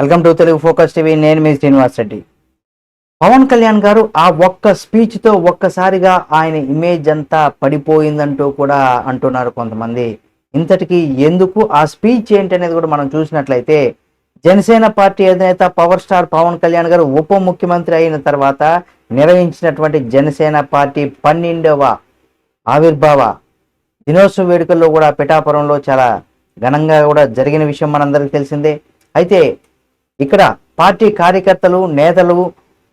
Welcome to Telugu focus TV. నేను మీ శ్రీనివాస్ రెడ్డి. పవన్ కళ్యాణ్ గారు ఆ ఒక్క స్పీచ్తో ఒక్కసారిగా ఆయన ఇమేజ్ అంతా పడిపోయిందంటూ కూడా అంటున్నారు కొంతమంది. ఇంతటికి ఎందుకు ఆ స్పీచ్ ఏంటి అనేది కూడా మనం చూసినట్లయితే జనసేన పార్టీ అధినేత పవర్ స్టార్ పవన్ కళ్యాణ్ గారు ఉప ముఖ్యమంత్రి అయిన తర్వాత నిర్వహించినటువంటి జనసేన పార్టీ పన్నెండవ ఆవిర్భావ దినోత్సవ వేడుకల్లో కూడా పిఠాపురంలో చాలా ఘనంగా కూడా జరిగిన విషయం మనందరికీ తెలిసిందే. అయితే ఇక్కడ పార్టీ కార్యకర్తలు నేతలు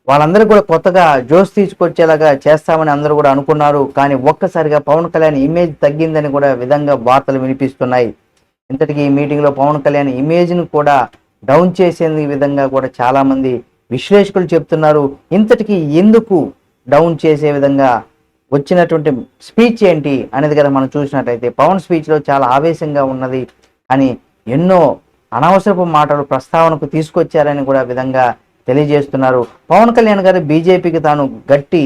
వాళ్ళందరూ కూడా కొత్తగా జోస్ తీసుకొచ్చేలాగా చేస్తామని అందరూ కూడా అనుకున్నారు. కానీ ఒక్కసారిగా పవన్ కళ్యాణ్ ఇమేజ్ తగ్గిందని కూడా విధంగా వార్తలు వినిపిస్తున్నాయి. ఇంతటికి ఈ మీటింగ్లో పవన్ కళ్యాణ్ ఇమేజ్ను కూడా డౌన్ చేసే విధంగా కూడా చాలామంది విశ్లేషకులు చెప్తున్నారు. ఇంతటికి ఎందుకు డౌన్ చేసే విధంగా వచ్చినటువంటి స్పీచ్ ఏంటి అనేది కదా మనం చూసినట్టయితే పవన్ స్పీచ్లో చాలా ఆవేశంగా ఉన్నది. అని ఎన్నో అనవసరపు మాటలు ప్రస్తావనకు తీసుకొచ్చారని కూడా విధంగా తెలియజేస్తున్నారు. పవన్ కళ్యాణ్ గారు బీజేపీకి తాను గట్టి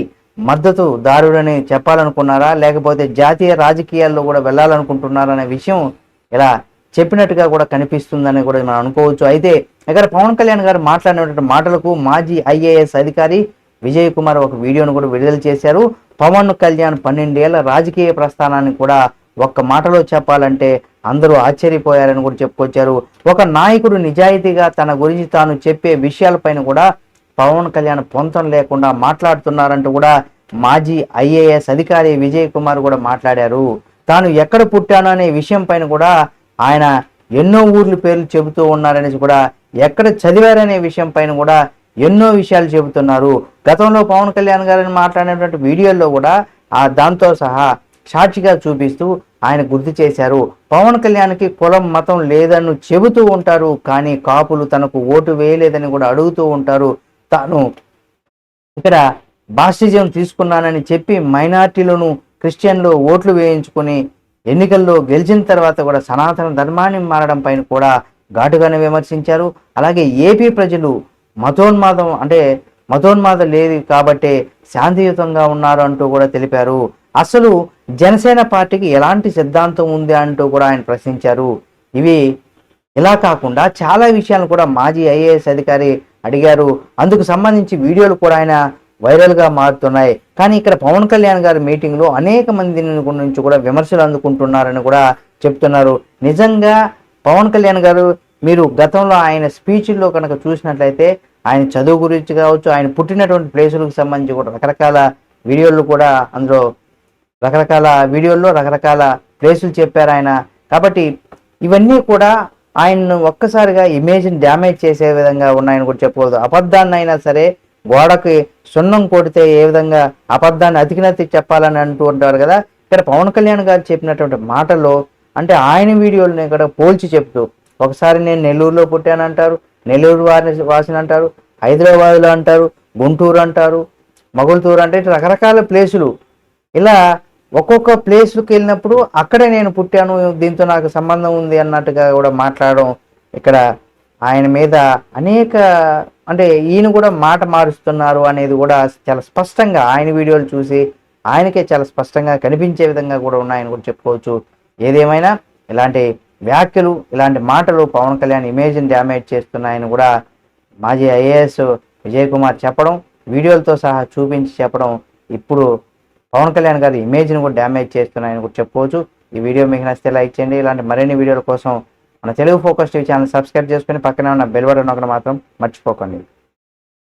మద్దతు దారుడని చెప్పాలనుకున్నారా? లేకపోతే జాతీయ రాజకీయాల్లో కూడా వెళ్ళాలనుకుంటున్నారనే విషయం ఇలా చెప్పినట్టుగా కూడా కనిపిస్తుందని కూడా మనం అనుకోవచ్చు. అయితే ఇక్కడ పవన్ కళ్యాణ్ గారు మాట్లాడినటువంటి మాటలకు మాజీ ఐఏఎస్ అధికారి విజయ్ కుమార్ ఒక వీడియోను కూడా విడుదల చేశారు. పవన్ కళ్యాణ్ పన్నెండేళ్ళ రాజకీయ ప్రస్థానాన్ని కూడా ఒక్క మాటలో చెప్పాలంటే అందరూ ఆశ్చర్యపోయారని కూడా చెప్పుకొచ్చారు. ఒక నాయకుడు నిజాయితీగా తన గురించి తాను చెప్పే విషయాలపైన కూడా పవన్ కళ్యాణ్ పొంతం లేకుండా మాట్లాడుతున్నారంటూ కూడా మాజీ ఐఏఎస్ అధికారి విజయ్ కుమార్ కూడా మాట్లాడారు. తాను ఎక్కడ పుట్టాను అనే విషయం పైన కూడా ఆయన ఎన్నో ఊర్ల పేర్లు చెబుతూ ఉన్నారనేసి కూడా ఎక్కడ చదివారనే విషయం పైన కూడా ఎన్నో విషయాలు చెబుతున్నారు. గతంలో పవన్ కళ్యాణ్ గారిని మాట్లాడినటువంటి వీడియోల్లో కూడా ఆ దాంతో సహా సాక్షిగా చూపిస్తూ ఆయన గుర్తు చేశారు. పవన్ కళ్యాణ్కి కులం మతం లేదని చెబుతూ ఉంటారు. కానీ కాపులు తనకు ఓటు వేయలేదని కూడా అడుగుతూ ఉంటారు. తాను ఇక్కడ బాస్టిజం తీసుకున్నానని చెప్పి మైనార్టీలను క్రిస్టియన్లు ఓట్లు వేయించుకుని ఎన్నికల్లో గెలిచిన తర్వాత కూడా సనాతన ధర్మాన్ని మారడం పైన కూడా ఘాటుగానే విమర్శించారు. అలాగే ఏపీ ప్రజలు మతోన్మాదం అంటే మతోన్మాదం లేదు కాబట్టే శాంతియుతంగా ఉన్నారు అంటూ కూడా తెలిపారు. అసలు జనసేన పార్టీకి ఎలాంటి సిద్ధాంతం ఉంది అంటూ కూడా ఆయన ప్రశ్నించారు. ఇవి ఇలా కాకుండా చాలా విషయాలు కూడా మాజీ ఐఏఎస్ అధికారి అడిగారు. అందుకు సంబంధించి వీడియోలు కూడా ఆయన వైరల్గా మారుతున్నాయి. కానీ ఇక్కడ పవన్ కళ్యాణ్ గారి మీటింగ్లో అనేక మంది నుంచి కూడా విమర్శలు అందుకుంటున్నారని కూడా చెప్తున్నారు. నిజంగా పవన్ కళ్యాణ్ గారు మీరు గతంలో ఆయన స్పీచ్ల్లో కనుక చూసినట్లయితే ఆయన చదువు గురించి కావచ్చు ఆయన పుట్టినటువంటి ప్లేసులకు సంబంధించి కూడా రకరకాల వీడియోలు కూడా అందులో రకరకాల వీడియోల్లో రకరకాల ప్లేసులు చెప్పారు ఆయన. కాబట్టి ఇవన్నీ కూడా ఆయన్ను ఒక్కసారిగా ఇమేజ్ని డ్యామేజ్ చేసే విధంగా ఉన్నాయని కూడా చెప్పకూడదు అబద్ధాన్ని అయినా సరే గోడకి సున్నం కొడితే ఏ విధంగా అబద్ధాన్ని అతికినతి చెప్పాలని అంటూ ఉంటారు కదా. ఇక్కడ పవన్ కళ్యాణ్ గారు చెప్పినటువంటి మాటలో అంటే ఆయన వీడియోలని ఇక్కడ పోల్చి చెప్తూ ఒకసారి నేను నెల్లూరులో పుట్టానంటారు నెల్లూరు వారిని వాసిన అంటారు హైదరాబాద్లో అంటారు గుంటూరు అంటారు మగుల్తూరు అంటే రకరకాల ప్లేసులు. ఇలా ఒక్కొక్క ప్లేస్కి వెళ్ళినప్పుడు అక్కడే నేను పుట్టాను దీంతో నాకు సంబంధం ఉంది అన్నట్టుగా కూడా మాట్లాడడం ఇక్కడ ఆయన మీద అనేక అంటే ఈయన కూడా మాట మారుస్తున్నారు అనేది కూడా చాలా స్పష్టంగా ఆయన వీడియోలు చూసి ఆయనకే చాలా స్పష్టంగా కనిపించే విధంగా కూడా ఉన్నాయని కూడా చెప్పుకోవచ్చు. ఏదేమైనా ఇలాంటి వ్యాఖ్యలు ఇలాంటి మాటలు పవన్ కళ్యాణ్ ఇమేజ్ని డ్యామేజ్ చేస్తున్నాయని కూడా మాజీ ఐఏఎస్ విజయ్ కుమార్ చెప్పడం వీడియోలతో సహా చూపించి చెప్పడం ఇప్పుడు పవన్ కళ్యాణ్ గారి ఇమేజ్ని కూడా డ్యామేజ్ చేస్తున్నాయని కూడా చెప్పుకోవచ్చు ఈ వీడియో మీకు నచ్చితే లైక్ చేయండి. ఇలాంటి మరిన్ని వీడియోల కోసం మన Telugu focus TV channel subscribe చేసుకుని పక్కనే ఉన్న బెల్ బటన్ ఒకటి మాత్రం మర్చిపోకండి.